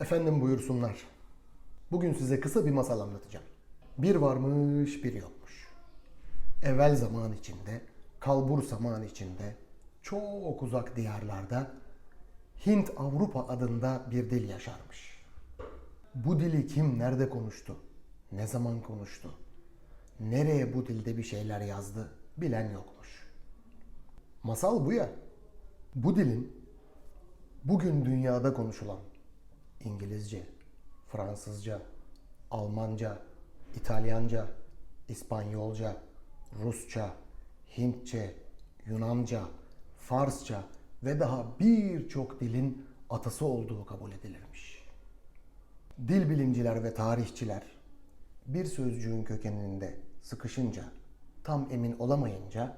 Efendim buyursunlar. Bugün size kısa bir masal anlatacağım. Bir varmış bir yokmuş. Evvel zaman içinde, kalbur zaman içinde, çok uzak diyarlarda Hint Avrupa adında bir dil yaşarmış. Bu dili kim nerede konuştu? Ne zaman konuştu? Nereye bu dilde bir şeyler yazdı? Bilen yokmuş. Masal bu ya. Bu dilin bugün dünyada konuşulan İngilizce, Fransızca, Almanca, İtalyanca, İspanyolca, Rusça, Hintçe, Yunanca, Farsça ve daha birçok dilin atası olduğu kabul edilirmiş. Dil bilimciler ve tarihçiler bir sözcüğün kökeninde sıkışınca, tam emin olamayınca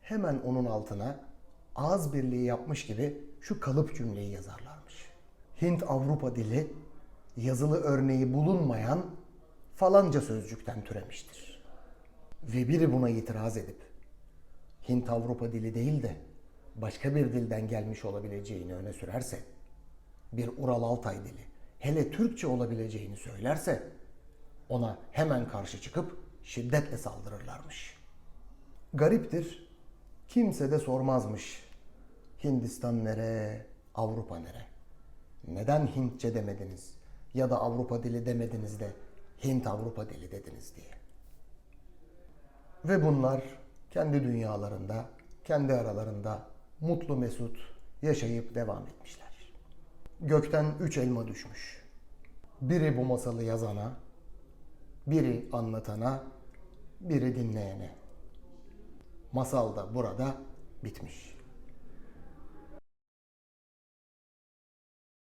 hemen onun altına ağız birliği yapmış gibi şu kalıp cümleyi yazarlarmış. Hint-Avrupa dili yazılı örneği bulunmayan falanca sözcükten türemiştir. Ve biri buna itiraz edip Hint-Avrupa dili değil de başka bir dilden gelmiş olabileceğini öne sürerse, bir Ural Altay dili, hele Türkçe olabileceğini söylerse, ona hemen karşı çıkıp şiddetle saldırırlarmış. Gariptir, kimse de sormazmış. Hindistan nere, Avrupa nere? Neden Hintçe demediniz ya da Avrupa dili demediniz de Hint Avrupa dili dediniz diye. Ve bunlar kendi dünyalarında, kendi aralarında mutlu mesut yaşayıp devam etmişler. Gökten üç elma düşmüş. Biri bu masalı yazana, biri anlatana, biri dinleyene. Masal da burada bitmiş.